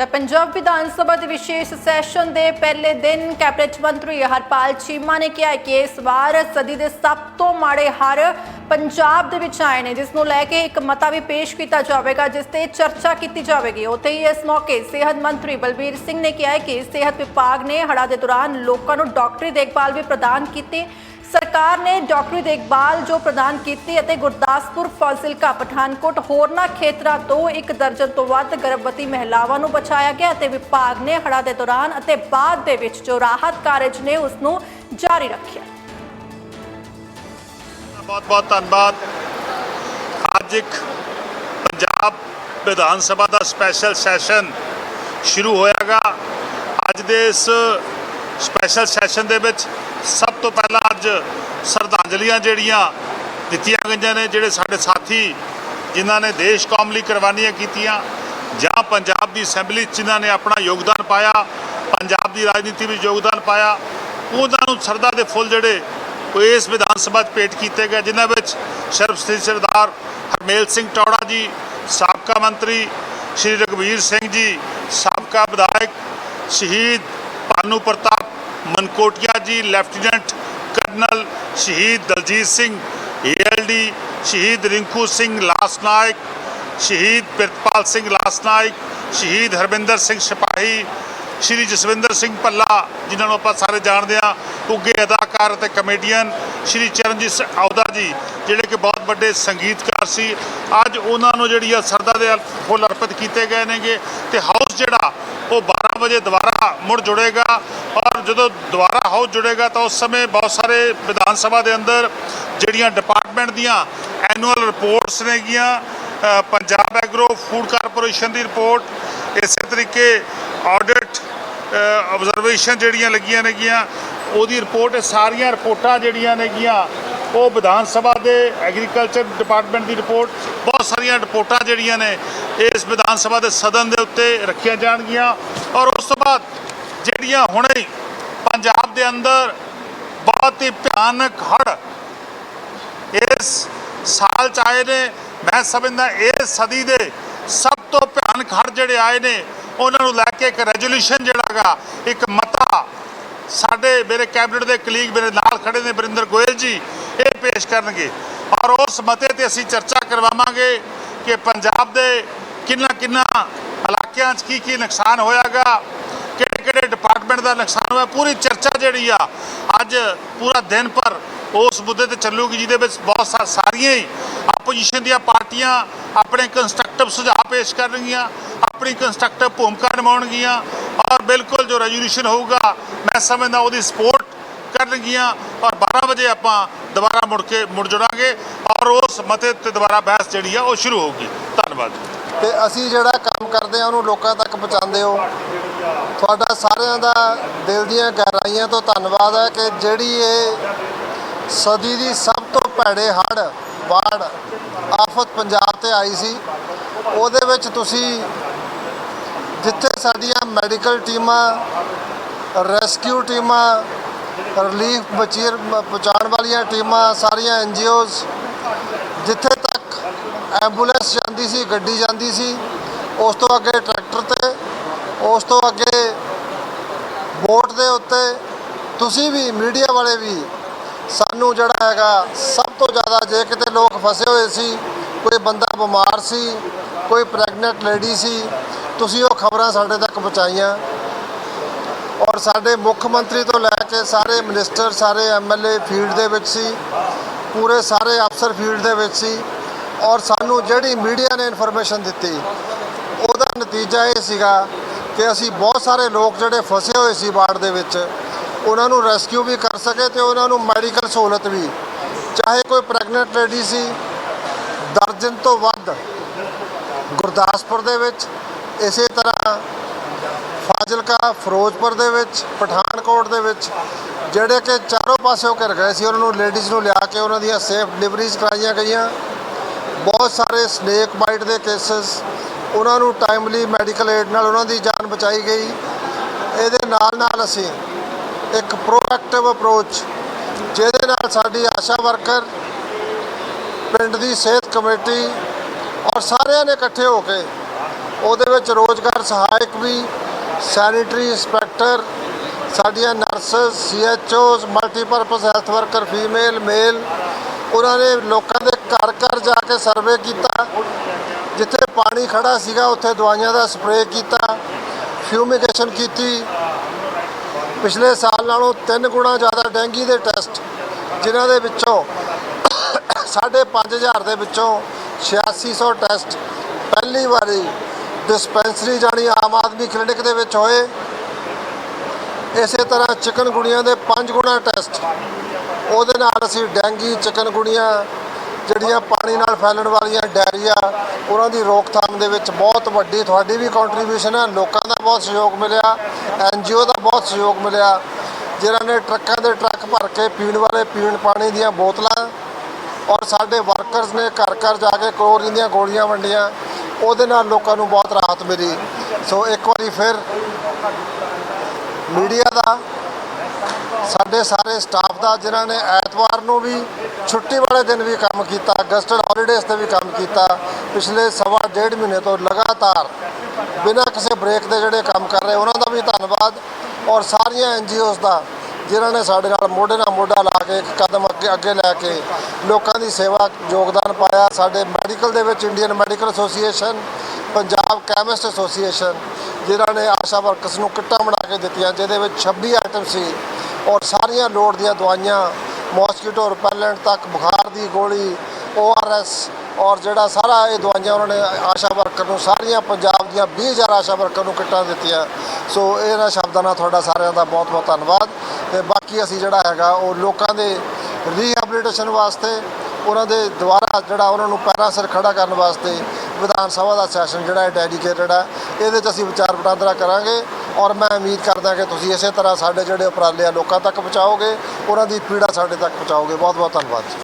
ਤਾਂ ਪੰਜਾਬ ਵਿਧਾਨ ਸਭਾ ਦੇ ਵਿਸ਼ੇਸ਼ ਸੈਸ਼ਨ ਦੇ ਪਹਿਲੇ ਦਿਨ ਕੈਬਨਿਟ ਮੰਤਰੀ ਹਰਪਾਲ ਚੀਮਾ ਨੇ ਕਿਹਾ ਕਿ ਇਸ ਵਾਰ ਸਦੀ ਦੇ ਸਭ ਤੋਂ ਮਾੜੇ ਹਰ ਪੰਜਾਬ ਦੇ ਵਿੱਚ ਆਏ ਨੇ, ਜਿਸ ਨੂੰ ਲੈ ਕੇ ਇੱਕ ਮਤਾ ਵੀ ਪੇਸ਼ ਕੀਤਾ ਜਾਵੇਗਾ, ਜਿਸ ਤੇ ਚਰਚਾ ਕੀਤੀ ਜਾਵੇਗੀ। ਉੱਥੇ ਹੀ ਇਸ ਮੌਕੇ ਸਿਹਤ ਮੰਤਰੀ ਬਲਬੀਰ ਸਿੰਘ ਨੇ ਕਿਹਾ ਕਿ ਸਿਹਤ ਵਿਭਾਗ ਨੇ ਹੜ੍ਹਾਂ ਦੇ ਦੌਰਾਨ ਲੋਕਾਂ ਨੂੰ ਡਾਕਟਰੀ ਦੇਖਭਾਲ ਵੀ ਪ੍ਰਦਾਨ ਕੀਤੀ ਸਰਕਾਰ ਨੇ ਡਾਕਟਰੀ ਦੇਖਭਾਲ ਜੋ ਪ੍ਰਦਾਨ ਕੀਤੀ ਅਤੇ ਗੁਰਦਾਸਪੁਰ, ਫਾਜ਼ਿਲਕਾ, ਪਠਾਨਕੋਟ, ਹੋਰਨਾਂ ਖੇਤਰਾਂ ਤੋਂ ਇੱਕ ਦਰਜਨ ਤੋਂ ਵੱਧ ਗਰਭਵਤੀ ਮਹਿਲਾਵਾਂ ਨੂੰ ਬਚਾਇਆ ਗਿਆ ਅਤੇ ਵਿਭਾਗ ਨੇ ਹੜ੍ਹਾਂ ਦੇ ਦੌਰਾਨ ਅਤੇ ਬਾਅਦ ਦੇ ਵਿੱਚ ਜੋ ਰਾਹਤ ਕਾਰਜ ਨੇ ਉਸ ਨੂੰ ਜਾਰੀ ਰੱਖਿਆ। ਬਹੁਤ ਬਹੁਤ ਧੰਨਵਾਦ। ਅੱਜ ਇੱਕ ਪੰਜਾਬ ਵਿਧਾਨ ਸਭਾ ਦਾ ਸਪੈਸ਼ਲ ਸੈਸ਼ਨ ਸ਼ੁਰੂ ਹੋਇਆਗਾ। ਅੱਜ ਦੇ ਇਸ ਸਪੈਸ਼ਲ ਸੈਸ਼ਨ ਦੇ ਵਿੱਚ ਤੋਂ ਪਹਿਲਾਂ ਅੱਜ ਸ਼ਰਧਾਂਜਲੀਆਂ ਜਿਹੜੀਆਂ ਦਿੱਤੀਆਂ ਗਈਆਂ ਨੇ, ਜਿਹੜੇ ਸਾਡੇ ਸਾਥੀ ਜਿਨ੍ਹਾਂ ਨੇ ਦੇਸ਼ ਕੌਮ ਲਈ ਕੁਰਬਾਨੀਆਂ ਕੀਤੀਆਂ, ਜਾਂ ਪੰਜਾਬ ਦੀ ਅਸੈਂਬਲੀ 'ਚ ਜਿਨ੍ਹਾਂ ਨੇ ਆਪਣਾ ਯੋਗਦਾਨ ਪਾਇਆ, ਪੰਜਾਬ ਦੀ ਰਾਜਨੀਤੀ ਵਿੱਚ ਯੋਗਦਾਨ ਪਾਇਆ, ਉਹਨਾਂ ਨੂੰ ਸਰਦਾ ਦੇ ਫੁੱਲ ਜਿਹੜੇ ਉਹ ਇਸ ਵਿਧਾਨ ਸਭਾ 'ਚ ਭੇਟ ਕੀਤੇ ਗਏ, ਜਿਨ੍ਹਾਂ ਵਿੱਚ ਸਰਬਸਤਿਤ ਸਰਦਾਰ ਹਰਮੇਲ ਸਿੰਘ ਟੌੜਾ ਜੀ, ਸਾਬਕਾ ਮੰਤਰੀ ਸ਼੍ਰੀ ਰਘਵੀਰ ਸਿੰਘ ਜੀ, ਸਾਬਕਾ ਵਿਧਾਇਕ ਸ਼ਹੀਦ ਭਾਨੂ ਪ੍ਰਤਾਪ ਮਨਕੋਟਿਆ ਜੀ, ਲੈਫਟੀਨੈਂਟ ਕਰਨਲ ਸ਼ਹੀਦ ਦਲਜੀਤ ਸਿੰਘ ਏਐਲਡੀ ਸ਼ਹੀਦ ਰਿੰਕੂ ਸਿੰਘ ਲਾਸ ਨਾਇਕ, ਸ਼ਹੀਦ ਪ੍ਰਿਤਪਾਲ ਸਿੰਘ ਲਾਸ ਨਾਇਕ, ਸ਼ਹੀਦ ਹਰਵਿੰਦਰ ਸਿੰਘ ਸਿਪਾਹੀ ਸ਼੍ਰੀ ਜਸਵਿੰਦਰ ਸਿੰਘ ਭੱਲਾ, ਜਿਨ੍ਹਾਂ ਨੂੰ ਆਪਾਂ ਸਾਰੇ ਜਾਣਦੇ ਹਾਂ ਉੱਗੇ ਅਦਾਕਾਰ ਅਤੇ ਕਮੇਡੀਅਨ ਸ਼੍ਰੀ ਚਰਨਜੀਤ ਸਿੰਘ ਆਉਦਾ ਜੀ, ਜਿਹੜੇ ਕਿ ਬਹੁਤ ਵੱਡੇ ਸੰਗੀਤਕਾਰ ਸੀ। ਅੱਜ ਉਹਨਾਂ ਨੂੰ ਜਿਹੜੀ ਆ ਸਰਦਾ ਦੇ ਫੁੱਲ ਅਰਪਿਤ ਕੀਤੇ ਗਏ ਨੇਗੇ ਤੇ ਹਾਊਸ ਜਿਹੜਾ, ਉਹ 12 ਵਜੇ ਦੁਬਾਰਾ ਮੁੜ ਜੁੜੇਗਾ ਔਰ ਜਦੋਂ ਦੁਬਾਰਾ ਹਾਊਸ ਜੁੜੇਗਾ ਤਾਂ ਉਸ ਸਮੇਂ ਬਹੁਤ ਸਾਰੇ ਵਿਧਾਨ ਸਭਾ ਦੇ ਅੰਦਰ ਜਿਹੜੀਆਂ ਡਿਪਾਰਟਮੈਂਟ ਦੀਆਂ ਐਨੂਅਲ ਰਿਪੋਰਟਸ ਨੇਗੀਆਂ ਪੰਜਾਬ ਐਗਰੋ ਫੂਡ ਕਾਰਪੋਰੇਸ਼ਨ ਦੀ ਰਿਪੋਰਟ ਇਸੇ ਤਰੀਕੇ ਆਡਿਟ ਆਬਜ਼ਰਵੇਸ਼ਨ ਜਿਹੜੀਆਂ ਲੱਗੀਆਂ ਨੇਗੀਆਂ, ਉਹਦੀ ਰਿਪੋਰਟ ਇਹ ਸਾਰੀਆਂ ਰਿਪੋਰਟਾਂ ਜਿਹੜੀਆਂ ਨੇਗੀਆਂ, ਉਹ ਵਿਧਾਨ ਸਭਾ ਦੇ ਐਗਰੀਕਲਚਰ ਡਿਪਾਰਟਮੈਂਟ ਦੀ ਰਿਪੋਰਟ ਬਹੁਤ ਸਾਰੀਆਂ ਰਿਪੋਰਟਾਂ ਜਿਹੜੀਆਂ ਨੇ ਇਸ ਵਿਧਾਨ ਸਭਾ ਦੇ ਸਦਨ ਦੇ ਉੱਤੇ ਰੱਖੀਆਂ ਜਾਣਗੀਆਂ। ਔਰ ਉਸ ਤੋਂ ਬਾਅਦ ਜਿਹੜੀਆਂ ਹੁਣੇ ਪੰਜਾਬ ਦੇ ਅੰਦਰ ਬਹੁਤ ਹੀ ਭਿਆਨਕ ਹੜ੍ਹ ਇਸ ਸਾਲ ਚ ਆਏ ਨੇ, ਮੈਂ ਸਮਝਦਾ ਇਹ ਸਦੀ ਦੇ ਸਭ ਤੋਂ ਭਿਆਨਕ ਹੜ੍ਹ ਜਿਹੜੇ ਆਏ ਨੇ ਉਹਨਾਂ ਨੂੰ ਲੈ ਕੇ ਇੱਕ ਰੈਜ਼ੋਲੂਸ਼ਨ ਜਿਹੜਾਗਾ ਇੱਕ ਮਤਾ ਸਾਡੇ ਮੇਰੇ ਕੈਬਨਿਟ ਦੇ ਕਲੀਗ ਮੇਰੇ ਨਾਲ ਖੜੇ ਨੇ ਬਰਿੰਦਰ ਗੋਇਲ ਜੀ, ਇਹ ਪੇਸ਼ ਕਰਨਗੇ। ਔਰ ਉਸ ਮਤੇ ਤੇ ਅਸੀਂ ਚਰਚਾ ਕਰਵਾਵਾਂਗੇ ਕਿ ਪੰਜਾਬ ਦੇ ਕਿੰਨਾ ਕਿੰਨਾ ਇਲਾਕਿਆਂ 'ਚ ਕੀ ਕੀ ਨੁਕਸਾਨ ਹੋਇਆਗਾ ਕਿਹੜੇ ਕਿਹੜੇ ਡਿਪਾਰਟਮੈਂਟ ਦਾ ਨੁਕਸਾਨ ਹੋਇਆ, ਪੂਰੀ ਚਰਚਾ ਜਿਹੜੀ ਆ, ਅੱਜ ਪੂਰਾ ਦਿਨ ਪਰ ਉਸ ਮੁੱਦੇ ਤੇ ਚੱਲੂਗੀ, ਜਿਹਦੇ ਵਿੱਚ ਬਹੁਤ ਸਾ- ਸਾਰੀਆਂ ਹੀ ਆਪੋਜੀਸ਼ਨ ਦੀਆਂ ਪਾਰਟੀਆਂ ਆਪਣੇ ਕੰਸਟਰਕਟਿਵ ਸੁਝਾਅ ਪੇਸ਼ ਕਰਨਗੀਆਂ। ਆਪਣੀ ਕੰਸਟਰਕਟਿਵ ਭੂਮਿਕਾ ਨਿਭਾਉਣਗੀਆਂ ਔਰ ਬਿਲਕੁਲ ਜੋ ਰੈਜੂਲੇਸ਼ਨ ਹੋਊਗਾ, ਮੈਂ ਸਮਝਦਾ ਉਹਦੀ ਸਪੋਰਟ ਕਰਨਗੀਆਂ ਔਰ 12 ਵਜੇ ਆਪਾਂ ਦੁਬਾਰਾ ਮੁੜ ਕੇ ਮੁੜ ਜੁੜਾਂਗੇ ਔਰ ਉਸ ਮਤੇ ਤੇ ਦੁਬਾਰਾ ਬਹਿਸ ਜਿਹੜੀ ਆ ਉਹ ਸ਼ੁਰੂ ਹੋਊਗੀ। ਧੰਨਵਾਦ। ਤੇ ਅਸੀਂ ਜਿਹੜਾ ਕੰਮ ਕਰਦੇ ਆ, ਉਹਨੂੰ ਲੋਕਾਂ ਤੱਕ ਪਹੁੰਚਾਉਂਦੇ ਹੋ। ਤੁਹਾਡਾ ਸਾਰਿਆਂ ਦਾ ਦਿਲ ਦੀਆਂ ਗਹਿਰਾਈਆਂ ਤੋਂ ਧੰਨਵਾਦ ਹੈ ਕਿ ਜਿਹੜੀ ਇਹ ਸਦੀ ਦੀ ਸਭ ਤੋਂ ਭੈੜੇ ਹੜ੍ਹ ਬਾੜ ਆਫਤ ਪੰਜਾਬ ਤੇ ਆਈ ਸੀ, ਉਹਦੇ ਵਿੱਚ ਤੁਸੀਂ ਜਿੱਥੇ ਸਾਡੀਆਂ ਮੈਡੀਕਲ ਟੀਮਾਂ, ਰੈਸਕਿਊ ਟੀਮਾਂ ਰਿਲੀਫ ਬਚੀਰ ਪਹੁੰਚਾਉਣ ਵਾਲੀਆਂ ਟੀਮਾਂ, ਸਾਰੀਆਂ ਐਨਜੀਓਜ਼ ਜਿੱਥੇ ਤੱਕ ਐਂਬੂਲੈਂਸ ਜਾਂਦੀ ਸੀ, ਗੱਡੀ ਜਾਂਦੀ ਸੀ, ਉਸ ਤੋਂ ਅੱਗੇ ਟਰੈਕਟਰ ਤੇ, ਉਸ ਤੋਂ ਅੱਗੇ ਬੋਟ ਦੇ ਉੱਤੇ, ਤੁਸੀਂ ਵੀ ਮੀਡੀਆ ਵਾਲੇ ਵੀ, ਸਾਨੂੰ ਜਿਹੜਾ ਹੈਗਾ, ਸਭ ਤੋਂ ਜ਼ਿਆਦਾ ਜੇ ਕਿਤੇ ਲੋਕ ਫਸੇ ਹੋਏ ਸੀ, ਕੋਈ ਬੰਦਾ ਬਿਮਾਰ ਸੀ, ਕੋਈ ਪ੍ਰੈਗਨੈਂਟ ਲੇਡੀ ਸੀ ਤੁਸੀਂ ਉਹ ਖਬਰਾਂ ਸਾਡੇ ਤੱਕ ਪਹੁੰਚਾਈਆਂ ਔਰ ਸਾਡੇ ਮੁੱਖ ਮੰਤਰੀ ਤੋਂ ਲੈ ਕੇ ਸਾਰੇ ਮਿਨਿਸਟਰ ਸਾਰੇ ਐਮਐਲਏ ਫੀਲਡ ਦੇ ਵਿੱਚ ਸੀ, ਪੂਰੇ ਸਾਰੇ ਅਫਸਰ ਫੀਲਡ ਦੇ ਵਿੱਚ ਸੀ ਔਰ ਸਾਨੂੰ ਜਿਹੜੀ ਮੀਡੀਆ ਨੇ ਇਨਫੋਰਮੇਸ਼ਨ ਦਿੱਤੀ, ਉਹਦਾ ਨਤੀਜਾ ਇਹ ਸੀਗਾ ਕਿ ਅਸੀਂ ਬਹੁਤ ਸਾਰੇ ਲੋਕ ਜਿਹੜੇ ਫਸੇ ਹੋਏ ਸੀ ਬਾੜ ਦੇ ਵਿੱਚ, ਉਹਨਾਂ ਨੂੰ ਰੈਸਕਿਊ ਵੀ ਕਰ ਸਕੇ ਤੇ ਉਹਨਾਂ ਨੂੰ ਮੈਡੀਕਲ ਸਹੂਲਤ ਵੀ, ਚਾਹੇ ਕੋਈ ਪ੍ਰੈਗਨੈਂਟ ਲੇਡੀ ਸੀ, ਦਰਜਨ ਤੋਂ ਵੱਧ ਗੁਰਦਾਸਪੁਰ ਦੇ ਵਿੱਚ ਇਸੇ ਤਰ੍ਹਾਂ ਫਾਜ਼ਿਲਕਾ, ਫਿਰੋਜ਼ਪੁਰ ਦੇ ਵਿੱਚ, ਪਠਾਨਕੋਟ ਦੇ ਵਿੱਚ, ਜਿਹੜੇ ਕਿ ਚਾਰੋਂ ਪਾਸਿਓਂ ਘਿਰ ਗਏ ਸੀ, ਉਹਨਾਂ ਨੂੰ ਲੇਡੀਜ਼ ਨੂੰ ਲਿਆ ਕੇ ਉਹਨਾਂ ਦੀਆਂ ਸੇਫ ਡਿਲੀਵਰੀਜ਼ ਕਰਾਈਆਂ ਗਈਆਂ। ਬਹੁਤ ਸਾਰੇ ਸਨੇਕ ਬਾਈਟ ਦੇ ਕੇਸਸ ਉਹਨਾਂ ਨੂੰ ਟਾਈਮਲੀ ਮੈਡੀਕਲ ਏਡ ਨਾਲ ਉਹਨਾਂ ਦੀ ਜਾਨ ਬਚਾਈ ਗਈ। ਇਹਦੇ ਨਾਲ ਨਾਲ ਅਸੀਂ ਇੱਕ ਪ੍ਰੋਐਕਟਿਵ ਅਪਰੋਚ ਜਿਹਦੇ ਨਾਲ ਸਾਡੀ ਆਸ਼ਾ ਵਰਕਰ, ਪਿੰਡ ਦੀ ਸਿਹਤ ਕਮੇਟੀ ਔਰ ਸਾਰਿਆਂ ਨੇ ਇਕੱਠੇ ਹੋ ਕੇ ਉਹਦੇ ਵਿੱਚ ਰੋਜ਼ਗਾਰ ਸਹਾਇਕ ਵੀ ਸੈਨੀਟਰੀ ਇੰਸਪੈਕਟਰ ਸਾਡੀਆਂ nurses CHOs multipurpose health worker female male ਉਹਨਾਂ ਨੇ ਲੋਕਾਂ ਦੇ ਘਰ ਘਰ ਜਾ ਕੇ ਸਰਵੇ ਕੀਤਾ, ਜਿੱਥੇ ਪਾਣੀ ਖੜਾ ਸੀਗਾ, ਉੱਥੇ ਦਵਾਈਆਂ ਦਾ ਸਪਰੇਅ ਕੀਤਾ ਫਿਊਮੀਗੇਸ਼ਨ ਕੀਤੀ। ਪਿਛਲੇ ਸਾਲ ਨਾਲੋਂ 3 ਗੁਣਾ ਜ਼ਿਆਦਾ ਡੈਂਗੀ ਦੇ ਟੈਸਟ ਜਿਨ੍ਹਾਂ ਦੇ ਵਿੱਚੋਂ ਸਾਢੇ ਪੰਜ ਹਜ਼ਾਰ ਦੇ ਵਿੱਚੋਂ 8600 ਟੈਸਟ ਪਹਿਲੀ ਵਾਰੀ ਡਿਸਪੈਂਸਰੀ ਜਾਣੀ ਆਮ ਆਦਮੀ ਕਲੀਨਿਕ ਦੇ ਵਿੱਚ ਹੋਏ। ਇਸੇ ਤਰ੍ਹਾਂ ਚਿਕਨ ਚਿਕਨਗੁਣੀਆਂ ਦੇ 5 ਗੁਣਾ ਟੈਸਟ ਉਹਦੇ ਨਾਲ ਅਸੀਂ ਡੈਂਗੀ, ਚਿਕਨ ਚਿਕਨਗੁਣੀਆਂ ਜਿਹੜੀਆਂ ਪਾਣੀ ਨਾਲ ਫੈਲਣ ਵਾਲੀਆਂ ਡਾਇਰੀਆ ਉਹਨਾਂ ਦੀ ਰੋਕਥਾਮ ਦੇ ਵਿੱਚ ਬਹੁਤ ਵੱਡੀ ਤੁਹਾਡੀ ਵੀ ਕੰਟਰੀਬਿਊਸ਼ਨ ਹੈ। ਲੋਕਾਂ ਦਾ ਬਹੁਤ ਸਹਿਯੋਗ ਮਿਲਿਆ। ਐਨਜੀਓ ਦਾ ਬਹੁਤ ਸਹਿਯੋਗ ਮਿਲਿਆ। ਜਿਨ੍ਹਾਂ ਨੇ ਟਰੱਕਾਂ ਦੇ ਟਰੱਕ ਭਰ ਕੇ ਪੀਣ ਵਾਲੇ, ਪੀਣ ਪਾਣੀ ਦੀਆਂ ਬੋਤਲਾਂ ਔਰ ਸਾਡੇ ਵਰਕਰਸ ਨੇ ਘਰ ਘਰ ਜਾ ਕੇ ਕਲੋਰੀਨ ਦੀਆਂ ਗੋਲੀਆਂ ਵੰਡੀਆਂ। ਉਹਦੇ ਨਾਲ ਲੋਕਾਂ ਨੂੰ ਬਹੁਤ ਰਾਹਤ ਮਿਲੀ। ਸੋ ਇੱਕ ਵਾਰੀ ਫਿਰ ਮੀਡੀਆ ਦਾ, ਸਾਡੇ ਸਾਰੇ ਸਟਾਫ ਦਾ, ਜਿਨ੍ਹਾਂ ਨੇ ਐਤਵਾਰ ਨੂੰ ਵੀ ਛੁੱਟੀ ਵਾਲੇ ਦਿਨ ਵੀ ਕੰਮ ਕੀਤਾ ਅਗਸਟਡ ਹੌਲੀਡੇਜ਼ ਤੇ ਵੀ ਕੰਮ ਕੀਤਾ, ਪਿਛਲੇ ਸਵਾ ਡੇਢ ਮਹੀਨੇ ਤੋਂ ਲਗਾਤਾਰ ਬਿਨਾਂ ਕਿਸੇ ਬ੍ਰੇਕ ਦੇ ਜਿਹੜੇ ਕੰਮ ਕਰ ਰਹੇ, ਉਹਨਾਂ ਦਾ ਵੀ ਧੰਨਵਾਦ ਔਰ ਸਾਰੀਆਂ ਐਨਜੀਓਜ਼ ਦਾ ਜਿਨ੍ਹਾਂ ਨੇ ਸਾਡੇ ਨਾਲ ਮੋਢੇ ਨਾਲ ਮੋਢਾ ਲਾ ਕੇ ਇੱਕ ਕਦਮ ਅੱਗੇ ਅੱਗੇ ਲੈ ਕੇ ਲੋਕਾਂ ਦੀ ਸੇਵਾ ਯੋਗਦਾਨ ਪਾਇਆ। ਸਾਡੇ ਮੈਡੀਕਲ ਦੇ ਵਿੱਚ Indian medical association, Punjab chemist association, ਜਿਨ੍ਹਾਂ ਨੇ ਆਸ਼ਾ ਵਰਕਰਸ ਨੂੰ ਕਿੱਟਾਂ ਬਣਾ ਕੇ ਦਿੱਤੀਆਂ, ਜਿਹਦੇ ਵਿੱਚ 26 ਆਈਟਮ ਸੀ ਔਰ ਸਾਰੀਆਂ ਲੋੜ ਦੀਆਂ ਦਵਾਈਆਂ, ਮੌਸਕੀਟੋ, ਰਿਪੈਲੈਂਟ ਤੱਕ, ਬੁਖਾਰ ਦੀ ਗੋਲੀ ਓਆਰਐਸ ਔਰ ਜਿਹੜਾ ਸਾਰਾ ਇਹ ਦਵਾਈਆਂ ਉਹਨਾਂ ਨੇ ਆਸ਼ਾ ਵਰਕਰ ਨੂੰ, ਸਾਰੀਆਂ ਪੰਜਾਬ ਦੀਆਂ 20000 ਆਸ਼ਾ ਵਰਕਰ ਨੂੰ ਕਿੱਟਾਂ ਦਿੱਤੀਆਂ। ਸੋ ਇਹਨਾਂ ਸ਼ਬਦਾਂ ਨਾਲ ਤੁਹਾਡਾ ਸਾਰਿਆਂ ਦਾ ਬਹੁਤ ਬਹੁਤ ਧੰਨਵਾਦ। ਤੇ ਬਾਕੀ ਅਸੀਂ ਜਿਹੜਾ ਹੈਗਾ ਉਹ ਲੋਕਾਂ ਦੇ ਰੀਹੈਬਿਲਿਟੇਸ਼ਨ ਵਾਸਤੇ, ਉਹਨਾਂ ਦੇ ਦੁਆਰਾ ਜਿਹੜਾ ਉਹਨਾਂ ਨੂੰ ਪੈਰਾਂ ਸਿਰ ਖੜਾ ਕਰਨ ਵਾਸਤੇ ਵਿਧਾਨ ਸਭਾ ਦਾ ਸੈਸ਼ਨ ਜਿਹੜਾ ਹੈ ਡੈਡੀਕੇਟਡ ਹੈ ਇਹਦੇ 'ਚ ਅਸੀਂ ਵਿਚਾਰ ਵਟਾਂਦਰਾ ਕਰਾਂਗੇ ਔਰ ਮੈਂ ਉਮੀਦ ਕਰਦਾ ਕਿ ਤੁਸੀਂ ਇਸੇ ਤਰ੍ਹਾਂ ਸਾਡੇ ਜਿਹੜੇ ਉਪਰਾਲੇ ਆ ਲੋਕਾਂ ਤੱਕ ਪਹੁੰਚਾਓਗੇ, ਉਹਨਾਂ ਦੀ ਪੀੜਾ ਸਾਡੇ ਤੱਕ ਪਹੁੰਚਾਓਗੇ। ਬਹੁਤ ਬਹੁਤ ਧੰਨਵਾਦ ਜੀ।